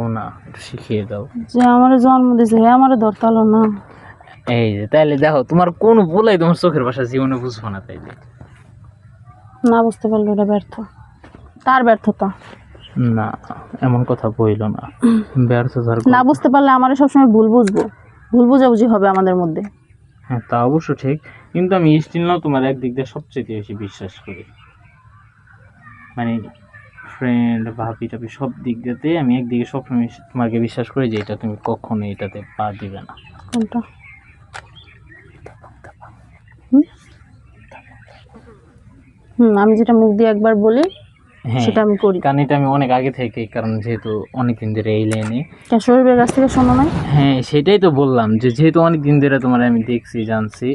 না একটু শিখিয়ে দাও। যে আমার জন্ম দিছে হে আমার ধরতালো না। এই যে তাইলে দেখো তোমার কোন বলাই তোমার চোখের ভাষা জীবনে বুঝব না তাইলে। না বুঝতে পারল এটা ব্যর্থ। তার ব্যর্থতা। না এমন কথা বইল না। ব্যর্থতার না বুঝতে পারলে আমার সবসময় ভুল বুঝব। ভুল বুঝাবুঝি হবে আমাদের মধ্যে। হ্যাঁ তা অবশ্য ঠিক। কিন্তু আমি স্টিল নাও তোমার একদিক দিয়ে সবচেয়ে বেশি বিশ্বাস করি। মানে ফ্রেন্ড ভাবি টাবি সব দিক দিয়েতে আমি একদিকে সবসময় তোমাকে বিশ্বাস করি যে এটা তুমি কখনো এটাতে পা দিবে না। কোনটা? হুম? হুম আমি যেটা মুখ দিয়ে একবার বলি হ্যাঁ সেটা আমি করি। কারণ এটা আমি অনেক আগে থেকে কারণ যেহেতু অনেকদিন ধরে এই লাইনে শরীরের কাছ থেকে শোনো নাই? হ্যাঁ সেটাই তো বললাম যে যেহেতু অনেক দিন ধরে তোমার আমি দেখছি জানছি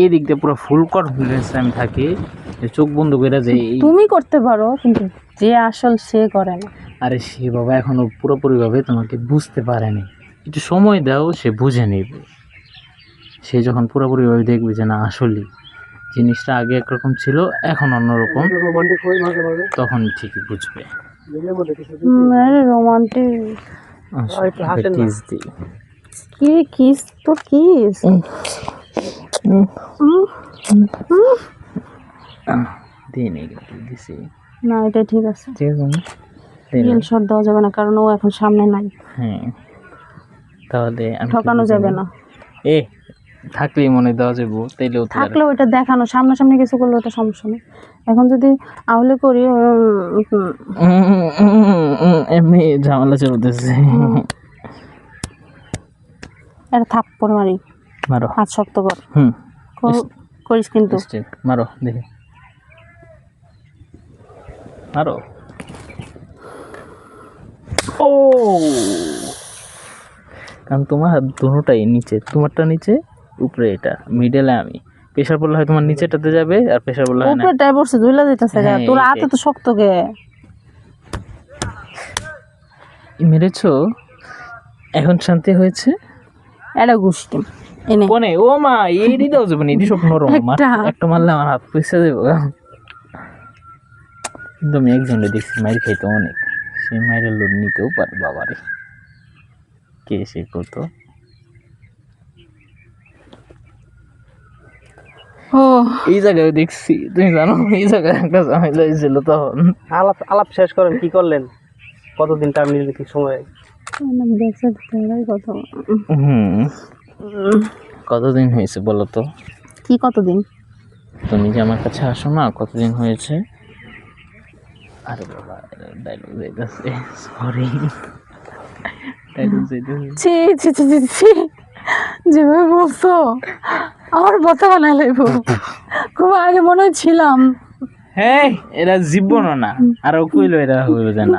এই দিক দিয়ে পুরো ফুল কনফিডেন্স আমি থাকি। যে চোখ বন্ধ করে যে তুমি করতে পারো কিন্তু যে আসল সে করে না। আরে সে বাবা এখনও পুরোপুরিভাবে তোমাকে বুঝতে পারেনি। একটু সময় দাও সে বুঝে নেবে। সে যখন পুরোপুরিভাবে দেখবে যে না আসলেই জিনিসটা আগে একরকম ছিল এখন অন্যরকম তখন ঠিকই বুঝবে। রোমান্টিক কিস তো কিস দিছি না এটা ঠিক আছে? শট দেওয়া যাবে না কারণ ও এখন সামনে নাই। হ্যাঁ। তাহলে ঠকানো যাবে না? এ থাকলেই মনে দেওয়া যাব তাইলেও থাকলেও এটা দেখানো সামনাসামনি কিছু করলে ওটা সমস্যা নেই। এখন যদি আহলে করি এমনি ঝামেলা চলতেছে। থাপ্পড় মারি। মারো। হাত শক্ত কর। হুম। কর- করিস কিন্তু। মারো দেখি। মারো। ও! কারণ তোমার হাত দুটোটাই নিচে তোমারটা নিচে উপরে এটা মিডলে আমি। প্রেশার পড়লে হয় তোমার নিচেটাতে যাবে আর প্রেশার পড়লে হয় না। উপরেটাই বসে ধুইলা দিতেছে গা। হ্যাঁ, তোর। হাতে তো শক্ত গে মেরেছো? এখন শান্তি হয়েছে? এটা গোষ্ঠী কোনে? ও মা এই দাও যাবে না এটি সব নরম। মার একটা। মারলে আমার হাত পয়সা দেবো। কিন্তু আমি দেখছি মাইর খাইতো অনেক। সেই মায়ের লোড নিতেও পারে বাবারে। কে সে করতো ও। এই জায়গায় দেখছি তুমি জানো এই জায়গায় একটা ঝামেলা হয়েছিল তখন। আলাপ আলাপ শেষ করেন কি করলেন? কতদিন টাইম নিলেন কি সময়? হুম। কতদিন হয়েছে বলো তো? কি কতদিন? তুমি যে আমার কাছে আসো না? কতদিন হয়েছে? আরে বাবা ডায়লগ যাইতেছে সরি ডায়লগ যাইতেছে। ছি ছি ছি ছি ছি। যেভাবে বলছো আমার বতা বানাই লাগবো খুব আগে মনে ছিলাম। হ্যাঁ এরা জীবন না। আর কইলো এরা হইল না।